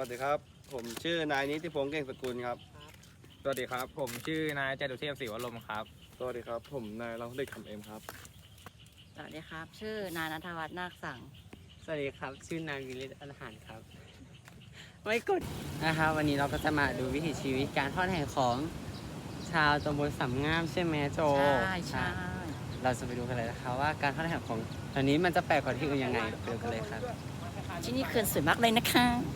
วัสดีครับ ผมชื่อนายนิติพงษ์เก่งสกุลครับ สวัสดีครับ ผมชื่อนายจตุเทพศรีวรมครับ สวัสดีครับ ผมนายรังเด็กคำเอ็มครับ สวัสดีครับ ชื่อนายนัทวัฒน์นาคสัง สวัสดีครับ ชื่อนายวิริศอาหารครับไม่กดนะครับวันนี้เราก็จะมาดูวิถีชีวิตการทอดแห่ของชาวตำบลสำงามใช่ไหมโจใช่ใช่เราจะไปดูกันเลยนะคะว่าการทอดแห่ของตอนนี้มันจะแปลกกว่าที่อื่นยังไงไปดูกันเลยครับ ที่นี่เขื่อนสวยมากเลยนะคะไม่คล้ายๆ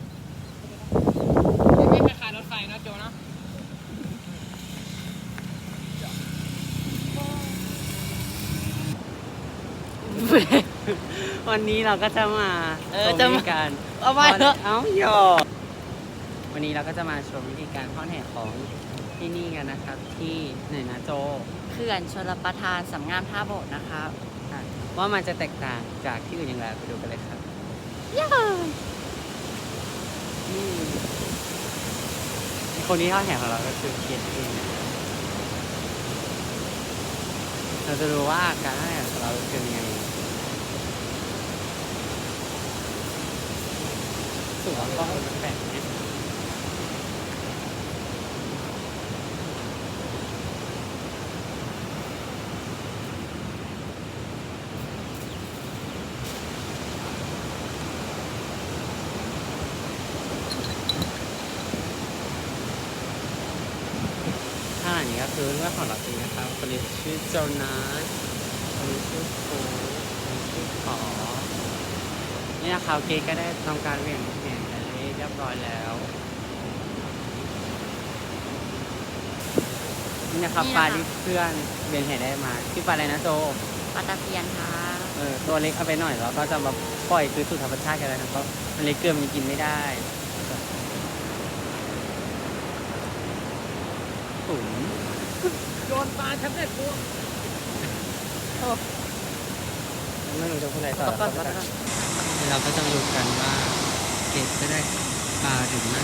รถไฟนะโจเนาะวันนี้เราก็จะมาเออชจะมมาวิธีการเอาไปเถอะ เอ้าหยอกวันนี้เราก็จะมาชมวิธีการทอดแห่ของที่นี่กันนะครับ ที่ไหนนะโจเขื่อนชลประทานสำงามท่าโบสถ์นะครับว่ามันจะแตกต่างจากที่อื่นอย่างไรไปดูกันเลยครับ นี่ คนนี้ท่าแห่ของเราก็คือเกียรติเองเราจะดูว่าการท่าแห่ของเราเป็นยังไงสูงกล้องมั นแปลกไหมข้างหลังนี้ก็คือเรื่องของเราเองนะครับคนนี้ชื่อโจนาสคนนี้ชื่อโฟคนนี้ชื่อขอนี่นะครับเกก็ได้ทำการเหวี่ยงแหนไปเรียบร้อยแล้วนี่นะครับนี่นะคะปลาที่เพื่อนเวียนแหได้มาชื่อปลาอะไรนะโจปลาตะเพียนค่ะเออตัวเล็กเอาไปหน่อยแล้วก็จะมาปล่อยคืนสู่ธรรมชาติกันแล้วนะเพราะมันเล็กเกินมันกินไม่ได้ถุงโย นปลาแท็บเล็ตกูไม่รู้จะพูดอะไรต่อปลาแล้วปลาปลาเราก็จะมาดูกันว่าเก็บจะได้ปลาหรือไม่